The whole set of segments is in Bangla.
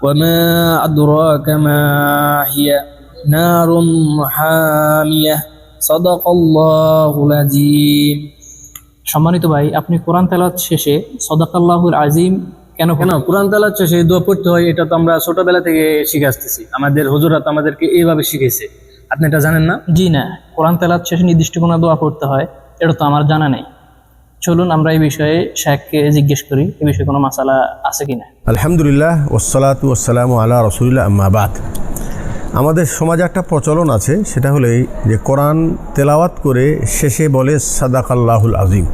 وما أدراك ما هي نار حامية صدق الله العظيم সম্মানিত ভাই আপনি কোরআন তেলাওয়াত শেষে সদাকাল্লাহুল আজিম কেন কেন কোরআন তালা হচ্ছে সেই দোয়া পড়তে হয় এটা তো আমরা ছোটবেলা থেকে শিখে আসতেছি আমাদের হুজুরা তো আমাদেরকে এইভাবে শিখেছে আপনি এটা জানেন না জি না কোরআন তেলাওয়াত শেষে নির্দিষ্ট কোনো দোয়া পড়তে হয় এটা তো আমার জানা নেই চলুন আমরা এই বিষয়ে শেখকে জিজ্ঞেস করি এই বিষয়ে কোনো মাসালা আছে কিনা আলহামদুলিল্লাহ ওসালাতু ওসালাম আল্লাহ রসুলিল্লাহ আম্মাবাদ আমাদের সমাজে একটা প্রচলন আছে, সেটা হলেই যে কোরআন তেলাওয়াত করে শেষে বলে সাদাক আল্লাহুল আজিম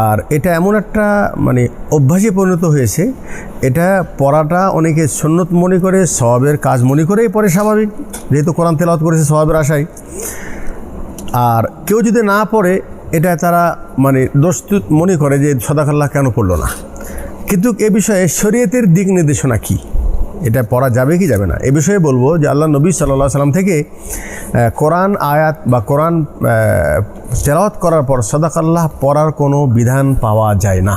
আর এটা এমন একটা মানে অভ্যাসে পরিণত হয়েছে, এটা পড়াটা অনেকে সন্ন্যত মনে করে স্বভাবের কাজ মনে করেই পড়ে স্বাভাবিক, যেহেতু কোরআন তেলাওয়াত করেছে স্বভাবের আশায়। আর কেউ যদি না পড়ে এটা তারা মানে দোস্তুত মনে করে যে সদাকাল্লাহ কেন পড়ল না। কিন্তু এ বিষয়ে শরীয়তের দিক নির্দেশনা কি? এটা পড়া যাবে কি যাবে না? এ বিষয়ে বলব যে আল্লাহ নবী সাল্লাহ সাল্লাম থেকে কোরআন আয়াত বা কোরআন তেলাওয়াত করার পর সদাকাল্লাহ পড়ার কোনো বিধান পাওয়া যায় না।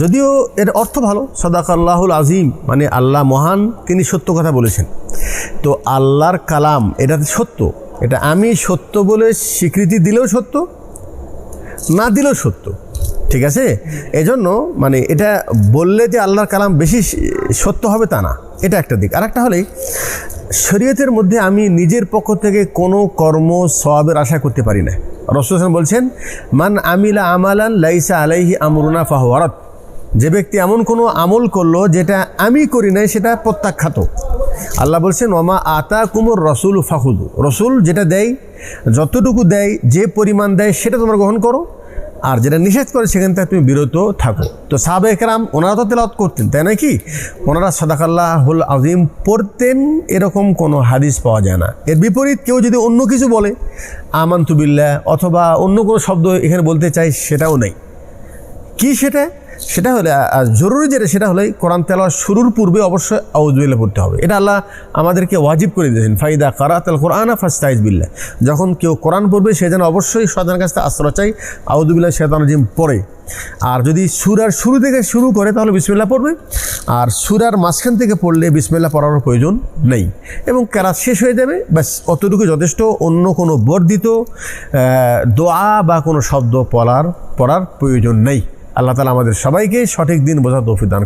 যদিও এর অর্থ ভালো, সদাকাল্লাহুল আজিম মানে আল্লাহ মহান, তিনি সত্য কথা বলেছেন। তো আল্লাহর কালাম, এটা সত্য। এটা আমি সত্য বলে স্বীকৃতি দিলেও সত্য না দিলেও সত্য। ঠিক আছে? এজন্য মানে এটা বললে যে আল্লাহর কালাম বেশি সত্য হবে তা না। এটা একটা দিক। আর একটা হলেই শরীয়তের মধ্যে আমি নিজের পক্ষ থেকে কোনো কর্ম সবাবের আশা করতে পারি না। রসুল বলছেন, মান আমিলা আমালান লাইসা আলাইহি আমরুনা ফাহওয়ারত যে ব্যক্তি এমন কোনো আমল করল যেটা আমি করি নাই, সেটা প্রত্যাখ্যাত। আল্লাহ বলছেন, ওমা আতা কুমুর রসুল ফাহুদু রসুল যেটা দেয়, যতটুকু দেয়, যে পরিমাণ দেয়, সেটা তোমরা গ্রহণ করো। আর যেটা নিষেধ করে, সেখান থেকে তুমি বিরত থাকো। তো সাহাবে একরাম ওনারা তো তেলাওয়াত করতেন, তাই নাকি ওনারা সাদাকাল্লাহুল আজিম পড়তেন, এরকম কোনো হাদিস পাওয়া যায় না। এর বিপরীত কেউ যদি অন্য কিছু বলে আমান্তুবিল্লাহ অথবা অন্য কোনো শব্দ এখানে বলতে চাই সেটাও নেই। কি সেটা? সেটা হলে জরুরি যেটা, সেটা হলে কোরআন তেলাওয়া শুরুর পূর্বে অবশ্যই আউজবিল্লা পড়তে হবে। এটা আল্লাহ আমাদেরকে ওয়াজিব করে দিয়েছেন। ফাইদা কারাত আল কোরআন ফাস্তাইজ বিল্লাহ। যখন কেউ কোরআন পড়বে, সে যেন অবশ্যই শয়তানের কাছ থেকে আশ্রয় চাই আউদুবিল্লাহ শেতান জিম পড়ে। আর যদি সুরার শুরু থেকে শুরু করে, তাহলে বিসমিল্লা পড়বে। আর সুরার মাঝখান থেকে পড়লে বিসমিল্লা পড়ার প্রয়োজন নেই। এবং কেরাত শেষ হয়ে যাবে। ব্যাস, অতটুকু যথেষ্ট। অন্য কোনো বর্ধিত দোয়া বা কোনো শব্দ পড়ার পড়ার প্রয়োজন নেই। আল্লাহ তালা আমাদের সবাইকে সঠিক দিন বোঝা তৌফিক দান।